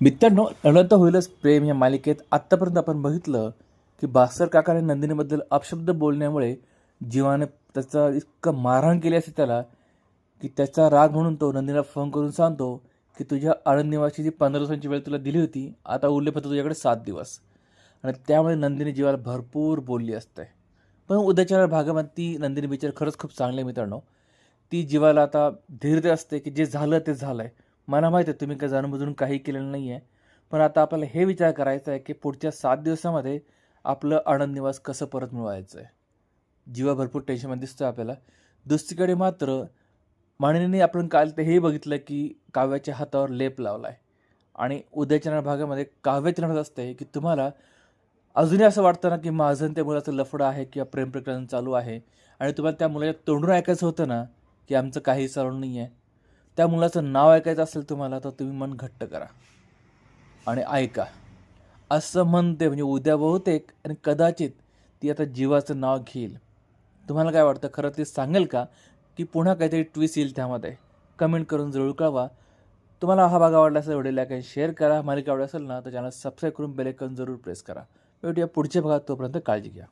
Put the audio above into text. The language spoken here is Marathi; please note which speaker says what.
Speaker 1: मित्रांनो अनंत होईलच प्रेम या मालिकेत आत्तापर्यंत आपण बघितलं की भास्कर काकाने नंदिनीबद्दल अपशब्द बोलण्यामुळे जीवाने त्याचा इतकं मारहाण केली असते त्याला की त्याचा राग म्हणून तो नंदिनीला फोन करून सांगतो की तुझ्या आनंद निवासी जी पंधरा दिवसांची वेळ तुला दिली होती आता उरले फक्त तुझ्याकडे सात दिवस. आणि त्यामुळे नंदिनी जीवाला भरपूर बोलली असते. पण उद्याच्या भागामध्ये ती नंदिनी बिचार खरंच खूप चांगली आहे मित्रांनो. ती जीवाला आता धीर असते की जे झालं ते झालं आहे मला माहीत आहे तुम्ही काय जाणूनबुजून काही केलेलं नाही आहे पण आता आपल्याला हे विचार करायचा आहे की पुढच्या सात दिवसामध्ये आपलं आनंद निवास कसं परत मिळवायचं आहे जीवा भरपूर टेन्शनमध्ये दिसतं आपल्याला. दुसरीकडे मात्र माणिनीने आपण काल ते हे बघितलं की काव्याच्या हातावर लेप लावला आहे आणि उद्याच्या भागामध्ये काव्याच्या म्हणत असते की तुम्हाला अजूनही असं वाटतं ना की माझं आणि त्या मुलाचं लफडं आहे किंवा प्रेम प्रकरण चालू आहे आणि तुम्हाला त्या मुलाच्या तोंडून ऐकायचं होतं ना की आमचं काही चालू नाही आहे त्या मुलाचं नाव ऐकायचं असेल तुम्हाला तर तुम्ही मन घट्ट करा. आणि ऐका. असं म्हणते म्हणजे उद्या बहुतेक आणि कदाचित ती आता जीवाचं नाव घेईल. तुम्हाला काय वाटतं? खरं ते सांगेल का? की पुन्हा काहीतरी ट्विस्ट येईल त्यामध्ये. कमेंट करून जरूर कळवा. तुम्हाला हा भाग आवडला असेल व्हिडिओ लाईक आणि शेअर करा. मालिका आवडली असेल ना तर चॅनल सबस्क्राईब करून बेल आयकॉन जरूर प्रेस करा. भेटूया पुढच्या भागात तोपर्यंत काळजी घ्या.